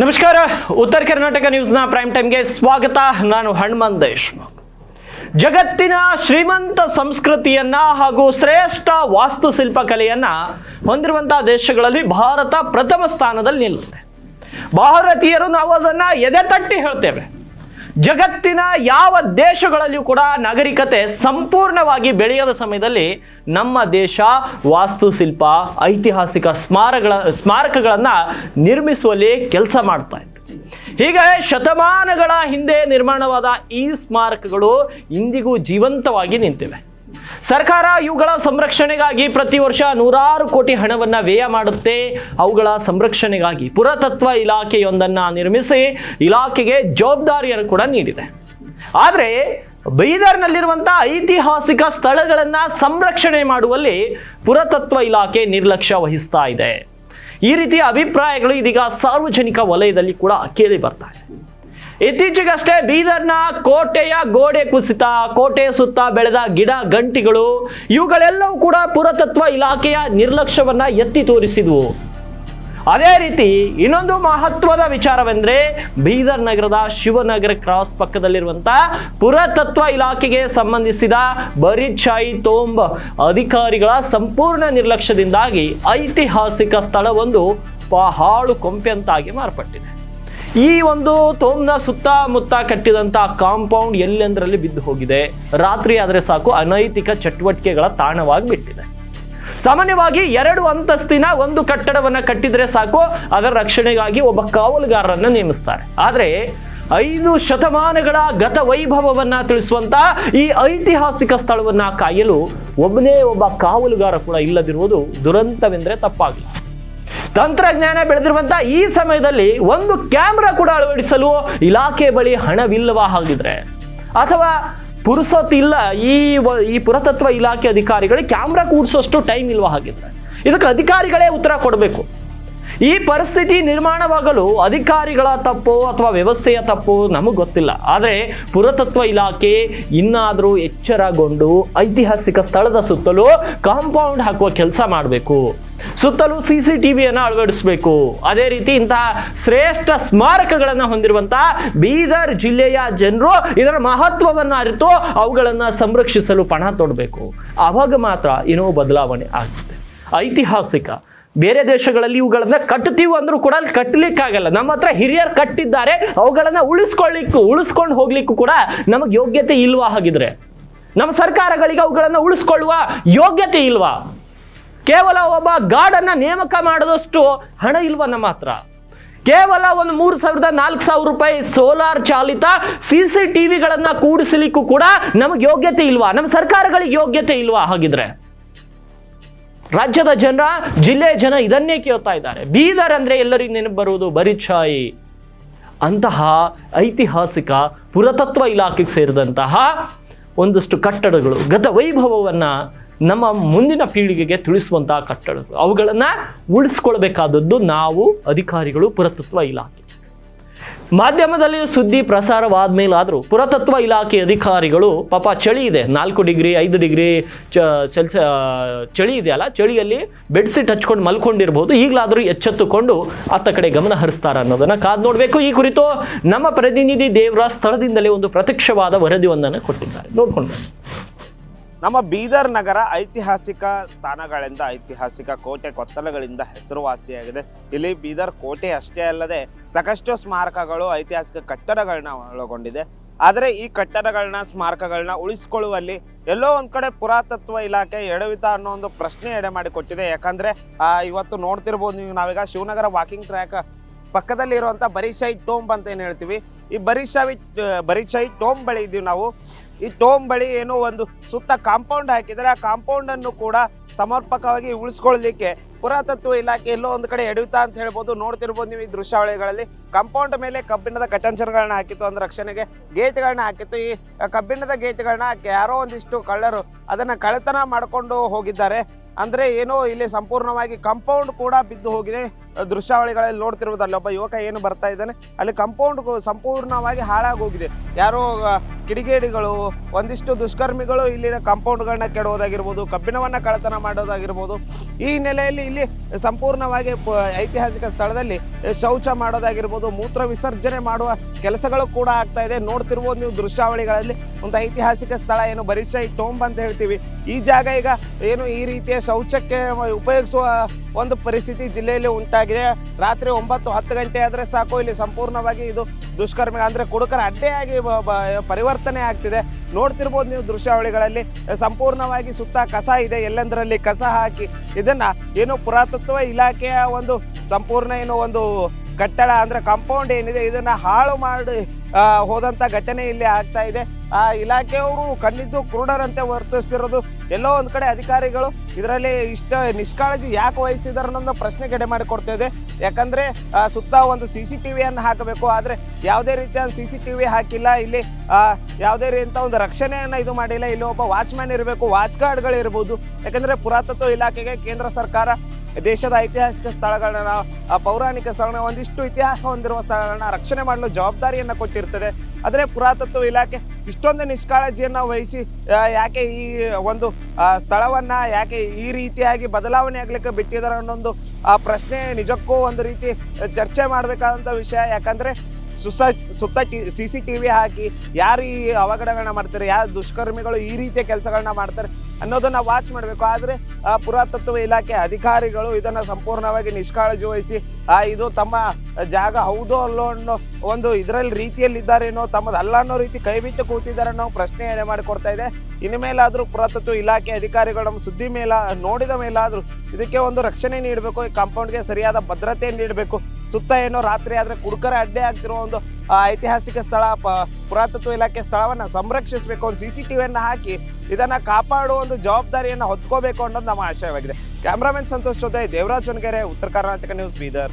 ನಮಸ್ಕಾರ. ಉತ್ತರ ಕರ್ನಾಟಕ ನ್ಯೂಸ್ನ ಪ್ರೈಮ್ ಟೈಮ್ಗೆ ಸ್ವಾಗತ. ನಾನು ಹನುಮಂತ್ ದೇಶ್ಮುಖ್. ಜಗತ್ತಿನ ಶ್ರೀಮಂತ ಸಂಸ್ಕೃತಿಯನ್ನ ಹಾಗೂ ಶ್ರೇಷ್ಠ ವಾಸ್ತುಶಿಲ್ಪ ಕಲೆಯನ್ನ ಹೊಂದಿರುವಂತಹ ದೇಶಗಳಲ್ಲಿ ಭಾರತ ಪ್ರಥಮ ಸ್ಥಾನದಲ್ಲಿ ನಿಲ್ಲುತ್ತೆ. ಭಾರತೀಯರು ನಾವು ಅದನ್ನ ಎದೆ ತಟ್ಟಿ ಹೇಳ್ತೇವೆ. ಜಗತ್ತಿನ ಯಾವ ದೇಶಗಳಲ್ಲಿಯೂ ಕೂಡ ನಾಗರಿಕತೆ ಸಂಪೂರ್ಣವಾಗಿ ಬೆಳೆಯದ ಸಮಯದಲ್ಲಿ ನಮ್ಮ ದೇಶ ವಾಸ್ತುಶಿಲ್ಪ, ಐತಿಹಾಸಿಕ ಸ್ಮಾರಕಗಳ ಸ್ಮಾರಕಗಳನ್ನು ನಿರ್ಮಿಸುವಲ್ಲಿ ಕೆಲಸ ಮಾಡ್ತಾ ಇತ್ತು. ಹೀಗೆ ಶತಮಾನಗಳ ಹಿಂದೆ ನಿರ್ಮಾಣವಾದ ಈ ಸ್ಮಾರಕಗಳು ಇಂದಿಗೂ ಜೀವಂತವಾಗಿ ನಿಂತಿವೆ. ಸರ್ಕಾರ ಇವುಗಳ ಸಂರಕ್ಷಣೆಗಾಗಿ ಪ್ರತಿ ವರ್ಷ ನೂರಾರು ಕೋಟಿ ಹಣವನ್ನ ವ್ಯಯ ಮಾಡುತ್ತೆ. ಅವುಗಳ ಸಂರಕ್ಷಣೆಗಾಗಿ ಪುರಾತತ್ವ ಇಲಾಖೆಯೊಂದನ್ನ ನಿರ್ಮಿಸಿ ಇಲಾಖೆಗೆ ಜವಾಬ್ದಾರಿಯನ್ನು ಕೂಡ ನೀಡಿದೆ. ಆದರೆ ಬೀದರ್ನಲ್ಲಿರುವಂತಹ ಐತಿಹಾಸಿಕ ಸ್ಥಳಗಳನ್ನ ಸಂರಕ್ಷಣೆ ಮಾಡುವಲ್ಲಿ ಪುರಾತತ್ವ ಇಲಾಖೆ ನಿರ್ಲಕ್ಷ್ಯ ವಹಿಸ್ತಾ ಇದೆ. ಈ ರೀತಿಯ ಅಭಿಪ್ರಾಯಗಳು ಇದೀಗ ಸಾರ್ವಜನಿಕ ವಲಯದಲ್ಲಿ ಕೂಡ ಕೇಳಿ ಬರ್ತಾ ಇದೆ. ಇತ್ತೀಚೆಗಷ್ಟೇ ಬೀದರ್ನ ಕೋಟೆಯ ಗೋಡೆ ಕುಸಿತ, ಕೋಟೆ ಸುತ್ತ ಬೆಳೆದ ಗಿಡ ಗಂಟಿಗಳು, ಇವುಗಳೆಲ್ಲವೂ ಕೂಡ ಪುರಾತತ್ವ ಇಲಾಖೆಯ ನಿರ್ಲಕ್ಷ್ಯವನ್ನ ಎತ್ತಿ ತೋರಿಸಿದ್ವು. ಅದೇ ರೀತಿ ಇನ್ನೊಂದು ಮಹತ್ವದ ವಿಚಾರವೆಂದ್ರೆ ಬೀದರ್ ನಗರದ ಶಿವನಗರ ಕ್ರಾಸ್ ಪಕ್ಕದಲ್ಲಿರುವಂತ ಪುರಾತತ್ವ ಇಲಾಖೆಗೆ ಸಂಬಂಧಿಸಿದ ಬರಿಚಾಯಿ ತೋಂಬ ಅಧಿಕಾರಿಗಳ ಸಂಪೂರ್ಣ ನಿರ್ಲಕ್ಷ್ಯದಿಂದಾಗಿ ಐತಿಹಾಸಿಕ ಸ್ಥಳವೊಂದು ಹಾಳು ಕೊಂಪೆಂತಾಗಿ ಮಾರ್ಪಟ್ಟಿದೆ. ಈ ಒಂದು ತೋಮ್ನ ಸುತ್ತಮುತ್ತ ಕಟ್ಟಿದಂತ ಕಾಂಪೌಂಡ್ ಎಲ್ಲೆಂದರಲ್ಲಿ ಬಿದ್ದು ಹೋಗಿದೆ? ರಾತ್ರಿ ಆದರೆ ಸಾಕು, ಅನೈತಿಕ ಚಟುವಟಿಕೆಗಳ ತಾಣವಾಗಿ ಬಿಟ್ಟಿದೆ. ಸಾಮಾನ್ಯವಾಗಿ ಎರಡು ಅಂತಸ್ತಿನ ಒಂದು ಕಟ್ಟಡವನ್ನ ಕಟ್ಟಿದ್ರೆ ಸಾಕು, ಅದರ ರಕ್ಷಣೆಗಾಗಿ ಒಬ್ಬ ಕಾವಲುಗಾರರನ್ನ ನೇಮಿಸ್ತಾರೆ. ಆದರೆ ಐದು ಶತಮಾನಗಳ ಗತ ವೈಭವವನ್ನ ತಿಳಿಸುವಂತ ಈ ಐತಿಹಾಸಿಕ ಸ್ಥಳವನ್ನ ಕಾಯಲು ಒಬ್ಬನೇ ಒಬ್ಬ ಕಾವಲುಗಾರ ಕೂಡ ಇಲ್ಲದಿರುವುದು ದುರಂತವೆಂದರೆ ತಪ್ಪಾಗಲ್ಲ. ತಂತ್ರಜ್ಞಾನ ಬೆಳೆದಿರುವಂತಹ ಈ ಸಮಯದಲ್ಲಿ ಒಂದು ಕ್ಯಾಮ್ರಾ ಕೂಡ ಅಳವಡಿಸಲು ಇಲಾಖೆ ಬಳಿ ಹಣವಿಲ್ಲವಾ ಹಾಗಿದ್ರೆ? ಅಥವಾ ಪುರುಸೊತ್ತಿಲ್ಲ ಈ ಈ ಪುರಾತತ್ವ ಇಲಾಖೆ ಅಧಿಕಾರಿಗಳಿಗೆ ಕ್ಯಾಮ್ರಾ ಕೂಡಿಸೋಷ್ಟು ಟೈಮ್ ಇಲ್ವಾ ಹಾಗಿದ್ರೆ? ಇದಕ್ಕೆ ಅಧಿಕಾರಿಗಳೇ ಉತ್ತರ ಕೊಡಬೇಕು. ಈ ಪರಿಸ್ಥಿತಿ ನಿರ್ಮಾಣವಾಗಲು ಅಧಿಕಾರಿಗಳ ತಪ್ಪು ಅಥವಾ ವ್ಯವಸ್ಥೆಯ ತಪ್ಪು ನಮಗೆ ಗೊತ್ತಿಲ್ಲ. ಆದರೆ ಪುರಾತತ್ವ ಇಲಾಖೆ ಇನ್ನಾದರೂ ಎಚ್ಚರಗೊಂಡು ಐತಿಹಾಸಿಕ ಸ್ಥಳದ ಸುತ್ತಲೂ ಕಾಂಪೌಂಡ್ ಹಾಕುವ ಕೆಲಸ ಮಾಡಬೇಕು. ಸುತ್ತಲೂ ಸಿ ಸಿ ಟಿ ವಿಯನ್ನು ಅಳವಡಿಸಬೇಕು. ಅದೇ ರೀತಿ ಇಂತಹ ಶ್ರೇಷ್ಠ ಸ್ಮಾರಕಗಳನ್ನು ಹೊಂದಿರುವಂತಹ ಬೀದರ್ ಜಿಲ್ಲೆಯ ಜನರು ಇದರ ಮಹತ್ವವನ್ನು ಅರಿತು ಅವುಗಳನ್ನು ಸಂರಕ್ಷಿಸಲು ಪಣ ತೊಡಬೇಕು. ಆವಾಗ ಮಾತ್ರ ಏನೋ ಬದಲಾವಣೆ ಆಗುತ್ತೆ ಐತಿಹಾಸಿಕ ಬೇರೆ ದೇಶಗಳಲ್ಲಿ ಇವುಗಳನ್ನ ಕಟ್ತೀವಿ ಅಂದ್ರೂ ಕೂಡ ಅಲ್ಲಿ ಕಟ್ಟಲಿಕ್ಕಾಗಲ್ಲ ನಮ್ಮ ಹತ್ರ ಹಿರಿಯರು ಕಟ್ಟಿದ್ದಾರೆ, ಅವುಗಳನ್ನ ಉಳಿಸ್ಕೊಳ್ಳಿಕ್ಕೂ, ಉಳಿಸ್ಕೊಂಡು ಹೋಗ್ಲಿಕ್ಕೂ ಕೂಡ ನಮಗೆ ಯೋಗ್ಯತೆ ಇಲ್ವಾ ಹಾಗಿದ್ರೆ? ನಮ್ಮ ಸರ್ಕಾರಗಳಿಗೆ ಅವುಗಳನ್ನು ಉಳಿಸ್ಕೊಳ್ಳುವ ಯೋಗ್ಯತೆ ಇಲ್ವಾ? ಕೇವಲ ಒಬ್ಬ ಗಾರ್ಡನ್ನ ನೇಮಕ ಮಾಡದಷ್ಟು ಹಣ ಇಲ್ವಾ ನಮ್ಮ ಹತ್ರ? ಕೇವಲ ಒಂದು ಮೂರು ಸಾವಿರದ ನಾಲ್ಕು ಸಾವಿರ ರೂಪಾಯಿ ಸೋಲಾರ್ ಚಾಲಿತ ಸಿ ಸಿ ಟಿ ವಿಗಳನ್ನು ಕೂಡಿಸಲಿಕ್ಕೂ ಕೂಡ ನಮಗೆ ಯೋಗ್ಯತೆ ಇಲ್ವಾ? ನಮ್ಮ ಸರ್ಕಾರಗಳಿಗೆ ಯೋಗ್ಯತೆ ಇಲ್ವಾ ಹಾಗಿದ್ರೆ? ರಾಜ್ಯದ ಜನ ಜಿಲ್ಲೆಯ ಜನ ಇದನ್ನೇ ಕೇಳ್ತಾ ಇದ್ದಾರೆ. ಬೀದರ್ ಅಂದ್ರೆ ಎಲ್ಲರಿಗೂ ನೆನಪು ಬರುವುದು ಬರಿಚಾಯಿ. ಅಂತಹ ಐತಿಹಾಸಿಕ ಪುರಾತತ್ವ ಇಲಾಖೆಗೆ ಸೇರಿದಂತಹ ಒಂದಷ್ಟು ಕಟ್ಟಡಗಳು, ಗತ ವೈಭವವನ್ನ ನಮ್ಮ ಮುಂದಿನ ಪೀಳಿಗೆಗೆ ತಿಳಿಸುವಂತಹ ಕಟ್ಟಡಗಳು. ಅವುಗಳನ್ನು ಉಳಿಸ್ಕೊಳ್ಬೇಕಾದದ್ದು ನಾವು, ಅಧಿಕಾರಿಗಳು, ಪುರಾತತ್ವ ಇಲಾಖೆ. ಮಾಧ್ಯಮದಲ್ಲಿ ಸುದ್ದಿ ಪ್ರಸಾರವಾದ ಮೇಲಾದರೂ ಪುರಾತತ್ವ ಇಲಾಖೆ ಅಧಿಕಾರಿಗಳು ಪಾಪ ಚಳಿ ಇದೆ. ನಾಲ್ಕು ಡಿಗ್ರಿ, ಐದು ಡಿಗ್ರಿ ಚಲ್ಸ ಚಳಿ ಇದೆ ಅಲ್ಲ? ಚಳಿಯಲ್ಲಿ ಬೆಡ್ಶೀಟ್ ಹಚ್ಕೊಂಡು ಮಲ್ಕೊಂಡಿರ್ಬೋದು. ಈಗಲಾದರೂ ಎಚ್ಚೆತ್ತುಕೊಂಡು ಅತ್ತ ಕಡೆ ಗಮನ ಹರಿಸ್ತಾರೆ ಅನ್ನೋದನ್ನು ಕಾದು ನೋಡಬೇಕು. ಈ ಕುರಿತು ನಮ್ಮ ಪ್ರತಿನಿಧಿ ದೇವರ ಸ್ಥಳದಿಂದಲೇ ಒಂದು ಪ್ರತ್ಯಕ್ಷವಾದ ವರದಿಯೊಂದನ್ನು ಕೊಟ್ಟಿದ್ದಾರೆ. ನೋಡ್ಕೊಂಡು. ನಮ್ಮ ಬೀದರ್ ನಗರ ಐತಿಹಾಸಿಕ ಸ್ಥಾನಗಳಿಂದ ಐತಿಹಾಸಿಕ ಕೋಟೆ ಕೊತ್ತಲಗಳಿಂದ ಹೆಸರುವಾಸಿಯಾಗಿದೆ. ಇಲ್ಲಿ ಬೀದರ್ ಕೋಟೆ ಅಷ್ಟೇ ಅಲ್ಲದೆ ಸಾಕಷ್ಟು ಸ್ಮಾರಕಗಳು, ಐತಿಹಾಸಿಕ ಕಟ್ಟಡಗಳನ್ನ ಒಳಗೊಂಡಿದೆ. ಆದರೆ ಈ ಕಟ್ಟಡಗಳನ್ನ ಸ್ಮಾರಕಗಳನ್ನ ಉಳಿಸ್ಕೊಳ್ಳುವಲ್ಲಿ ಎಲ್ಲೋ ಒಂದ್ ಕಡೆ ಪುರಾತತ್ವ ಇಲಾಖೆ ಎಡವಿತ ಅನ್ನೋ ಒಂದು ಪ್ರಶ್ನೆ ಎಡೆ ಮಾಡಿ ಕೊಟ್ಟಿದೆ ಯಾಕಂದ್ರೆ ಇವತ್ತು ನೋಡ್ತಿರ್ಬೋದು ನೀವು, ನಾವೀಗ ಶಿವನಗರ ವಾಕಿಂಗ್ ಟ್ರ್ಯಾಕ್ ಪಕ್ಕದಲ್ಲಿ ಇರುವಂತ ಬರಿಶಾಯಿ ಟೋಂಬ್ ಅಂತ ಏನ್ ಹೇಳ್ತೀವಿ? ಈ ಬರಿಶಾವಿ ಬರಿಶಾಯಿ ಟೋಂಬ್ ಬಳಿ ಇದ್ದೀವಿ ನಾವು. ಈ ಟೋಮ್ ಬಳಿ ಏನೋ ಒಂದು ಸುತ್ತ ಕಾಂಪೌಂಡ್ ಹಾಕಿದರೆ ಆ ಕಾಂಪೌಂಡ್ ಅನ್ನು ಕೂಡ ಸಮರ್ಪಕವಾಗಿ ಉಳಿಸ್ಕೊಳ್ಳಲಿಕ್ಕೆ ಪುರಾತತ್ವ ಇಲಾಖೆ ಎಲ್ಲೋ ಒಂದು ಕಡೆ ಎಡುತ್ತಾ ಅಂತ ಹೇಳ್ಬೋದು. ನೋಡ್ತಿರ್ಬೋದು ನೀವು ಈ ದೃಶ್ಯಾವಳಿಗಳಲ್ಲಿ. ಕಾಂಪೌಂಡ್ ಮೇಲೆ ಕಬ್ಬಿಣದ ಕಟಂಚರ್ಗಳನ್ನ ಹಾಕಿತ್ತು ಅಂದ್ರೆ ರಕ್ಷಣೆಗೆ ಗೇಟ್ಗಳನ್ನ ಹಾಕಿತ್ತು. ಈ ಕಬ್ಬಿಣದ ಗೇಟ್ಗಳನ್ನ ಯಾರೋ ಒಂದಿಷ್ಟು ಕಳ್ಳರು ಅದನ್ನ ಕಳ್ಳತನ ಮಾಡ್ಕೊಂಡು ಹೋಗಿದ್ದಾರೆ. ಅಂದ್ರೆ ಏನೋ ಇಲ್ಲಿ ಸಂಪೂರ್ಣವಾಗಿ ಕಾಂಪೌಂಡ್ ಕೂಡ ಬಿದ್ದು ಹೋಗಿದೆ. ದೃಶ್ಯಾವಳಿಗಳಲ್ಲಿ ನೋಡ್ತಿರ್ಬೋದು ಅಲ್ಲಿ ಒಬ್ಬ ಯುವಕ ಏನು ಬರ್ತಾ ಇದ್ದಾನೆ. ಅಲ್ಲಿ ಕಾಂಪೌಂಡ್ ಸಂಪೂರ್ಣವಾಗಿ ಹಾಳಾಗಿ ಹೋಗಿದೆ ಯಾರೋ ಕಿಡಿಗೇಡಿಗಳು, ಒಂದಿಷ್ಟು ದುಷ್ಕರ್ಮಿಗಳು ಇಲ್ಲಿನ ಕಂಪೌಂಡ್ಗಳನ್ನ ಕೆಡುವುದಾಗಿರ್ಬೋದು ಕಬ್ಬಿಣವನ್ನ ಕಳತನ ಮಾಡೋದಾಗಿರ್ಬೋದು. ಈ ಹಿನ್ನೆಲೆಯಲ್ಲಿ ಇಲ್ಲಿ ಸಂಪೂರ್ಣವಾಗಿ ಐತಿಹಾಸಿಕ ಸ್ಥಳದಲ್ಲಿ ಶೌಚ ಮಾಡೋದಾಗಿರ್ಬೋದು, ಮೂತ್ರ ವಿಸರ್ಜನೆ ಮಾಡುವ ಕೆಲಸಗಳು ಕೂಡ ಆಗ್ತಾ ಇದೆ. ನೋಡ್ತಿರ್ಬೋದು ನೀವು ದೃಶ್ಯಾವಳಿಗಳಲ್ಲಿ ಒಂದು ಐತಿಹಾಸಿಕ ಸ್ಥಳ ಏನು ಬರೀಶಾಯಿ ಟೋಂಬ್ ಅಂತ ಹೇಳ್ತೀವಿ. ಈ ಜಾಗ ಈಗ ಏನು ಈ ರೀತಿಯ ಶೌಚಕ್ಕೆ ಉಪಯೋಗಿಸುವ ಒಂದು ಪರಿಸ್ಥಿತಿ ಜಿಲ್ಲೆಯಲ್ಲಿ ಉಂಟಾಗಿದೆ. ರಾತ್ರಿ ಒಂಬತ್ತು ಹತ್ತು ಗಂಟೆ ಆದರೆ ಸಾಕು, ಇಲ್ಲಿ ಸಂಪೂರ್ಣವಾಗಿ ಇದು ದುಷ್ಕರ್ಮಿ, ಅಂದರೆ ಕುಡುಕರ ಅಡ್ಡೆಯಾಗಿ ಪರಿವರ್ತನೆ ಆಗ್ತಿದೆ. ನೋಡ್ತಿರ್ಬೋದು ನೀವು ದೃಶ್ಯಾವಳಿಗಳಲ್ಲಿ. ಸಂಪೂರ್ಣವಾಗಿ ಸುತ್ತ ಕಸ ಇದೆ, ಎಲ್ಲೆಂದರಲ್ಲಿ ಕಸ ಹಾಕಿ. ಇದನ್ನು ಏನು ಪುರಾತತ್ವ ಇಲಾಖೆಯ ಒಂದು ಸಂಪೂರ್ಣ ಏನು ಒಂದು ಕಟ್ಟಡ ಅಂದ್ರೆ ಕಾಂಪೌಂಡ್ ಏನಿದೆ ಇದನ್ನ ಹಾಳು ಮಾಡಿ ಆ, ಹೋದಂತ ಘಟನೆ ಇಲ್ಲಿ ಆಗ್ತಾ ಇದೆ. ಆ ಇಲಾಖೆಯವರು ಕಣ್ಣಿದ್ದು ಕುರುಡರಂತೆ ವರ್ತಿಸ್ತಿರೋದು. ಎಲ್ಲೋ ಒಂದ್ ಕಡೆ ಅಧಿಕಾರಿಗಳು ಇದರಲ್ಲಿ ಇಷ್ಟ ನಿಷ್ಕಾಳಜಿ ಯಾಕೆ ವಹಿಸಿದಾರೆ ಅನ್ನೋದು ಪ್ರಶ್ನೆ ಕಡೆ ಮಾಡಿಕೊಡ್ತಾ ಇದೆ. ಯಾಕಂದ್ರೆ ಸುತ್ತ ಒಂದು ಸಿ ಸಿ ಟಿವಿಯನ್ನು ಹಾಕಬೇಕು. ಆದ್ರೆ ಯಾವುದೇ ರೀತಿಯ ಸಿ ಸಿ ಟಿವಿ ಹಾಕಿಲ್ಲ. ಇಲ್ಲಿ ಯಾವುದೇ ರೀತಿಯ ಒಂದು ರಕ್ಷಣೆಯನ್ನ ಇದು ಮಾಡಿಲ್ಲ. ಇಲ್ಲಿ ಒಬ್ಬ ವಾಚ್ಮ್ಯಾನ್ ಇರಬೇಕು ವಾಚ್ ಗಾರ್ಡ್ಗಳು ಇರ್ಬೋದು ಯಾಕಂದ್ರೆ ಪುರಾತತ್ವ ಇಲಾಖೆಗೆ ಕೇಂದ್ರ ಸರ್ಕಾರ ದೇಶದ ಐತಿಹಾಸಿಕ ಸ್ಥಳಗಳನ್ನ ಪೌರಾಣಿಕ ಸ್ಥಳಗಳನ್ನ ಒಂದಿಷ್ಟು ಇತಿಹಾಸ ಹೊಂದಿರುವ ಸ್ಥಳಗಳನ್ನ ರಕ್ಷಣೆ ಮಾಡಲು ಜವಾಬ್ದಾರಿಯನ್ನು ಕೊಟ್ಟಿರ್ತದೆ. ಆದರೆ ಪುರಾತತ್ವ ಇಲಾಖೆ ಇಷ್ಟೊಂದು ನಿಷ್ಕಾಳಜಿಯನ್ನು ವಹಿಸಿ ಯಾಕೆ ಈ ಒಂದು ಸ್ಥಳವನ್ನು ಯಾಕೆ ಈ ರೀತಿಯಾಗಿ ಬದಲಾವಣೆ ಆಗ್ಲಿಕ್ಕೆ ಬಿಟ್ಟಿದ್ದಾರೆ ಅನ್ನೋ ಒಂದು ಪ್ರಶ್ನೆ ನಿಜಕ್ಕೂ ಒಂದು ರೀತಿ ಚರ್ಚೆ ಮಾಡಬೇಕಾದಂತ ವಿಷಯ. ಯಾಕಂದ್ರೆ ಸುಸ ಸುತ್ತ ಸಿ ಸಿ ಟಿ ವಿ ಹಾಕಿ ಯಾರು ಈ ಅವಘಡಗಳನ್ನ ಮಾಡ್ತಾರೆ ಯಾರು ದುಷ್ಕರ್ಮಿಗಳು ಈ ರೀತಿಯ ಕೆಲಸಗಳನ್ನ ಮಾಡ್ತಾರೆ ಅನ್ನೋದನ್ನ ವಾಚ್ ಮಾಡಬೇಕು. ಆದರೆ ಪುರಾತತ್ವ ಇಲಾಖೆ ಅಧಿಕಾರಿಗಳು ಇದನ್ನ ಸಂಪೂರ್ಣವಾಗಿ ನಿಷ್ಕಾಳಜಿ ವಹಿಸಿ ಇದು ತಮ್ಮ ಜಾಗ ಹೌದೋ ಅಲ್ಲೋ ಅನ್ನೋ ಒಂದು ಇದರಲ್ಲಿ ರೀತಿಯಲ್ಲಿದ್ದಾರೇನೋ ತಮ್ಮದಲ್ಲ ಅನ್ನೋ ರೀತಿ ಕೈ ಬಿಟ್ಟು ಕೂತಿದ್ದಾರೆ ಅನ್ನೋ ಪ್ರಶ್ನೆ ಮಾಡಿಕೊಡ್ತಾ ಇದೆ. ಇನ್ನು ಮೇಲಾದರೂ ಪುರಾತತ್ವ ಇಲಾಖೆ ಅಧಿಕಾರಿಗಳು ನಮ್ಮ ಸುದ್ದಿ ಮೇಲ, ನೋಡಿದ ಮೇಲಾದರೂ ಇದಕ್ಕೆ ಒಂದು ರಕ್ಷಣೆ ನೀಡಬೇಕು, ಈ ಕಾಂಪೌಂಡ್ಗೆ ಸರಿಯಾದ ಭದ್ರತೆ ನೀಡಬೇಕು. ಸುತ್ತ ಏನೋ ರಾತ್ರಿ ಆದ್ರೆ ಕುಡುಕರ ಅಡ್ಡೆ ಆಗ್ತಿರೋ ಒಂದು ಐತಿಹಾಸಿಕ ಸ್ಥಳ, ಪ- ಪುರಾತತ್ವ ಇಲಾಖೆ ಸ್ಥಳವನ್ನು ಸಂರಕ್ಷಿಸಬೇಕು ಒಂದು ಸಿ ಸಿ ಟಿ ವಿಯನ್ನು ಹಾಕಿ ಇದನ್ನು ಕಾಪಾಡುವ ಒಂದು ಜವಾಬ್ದಾರಿಯನ್ನು ಹೊತ್ಕೋಬೇಕು ಅನ್ನೋದು ನಮ್ಮ ಆಶಯವಾಗಿದೆ. ಕ್ಯಾಮ್ರಾಮನ್ ಸಂತೋಷ್ ಜೊತೆ ದೇವರಾಜ್ ಹೊನ್ಗೆರೆ ಉತ್ತರ ಕರ್ನಾಟಕ ನ್ಯೂಸ್ ಬೀದರ್.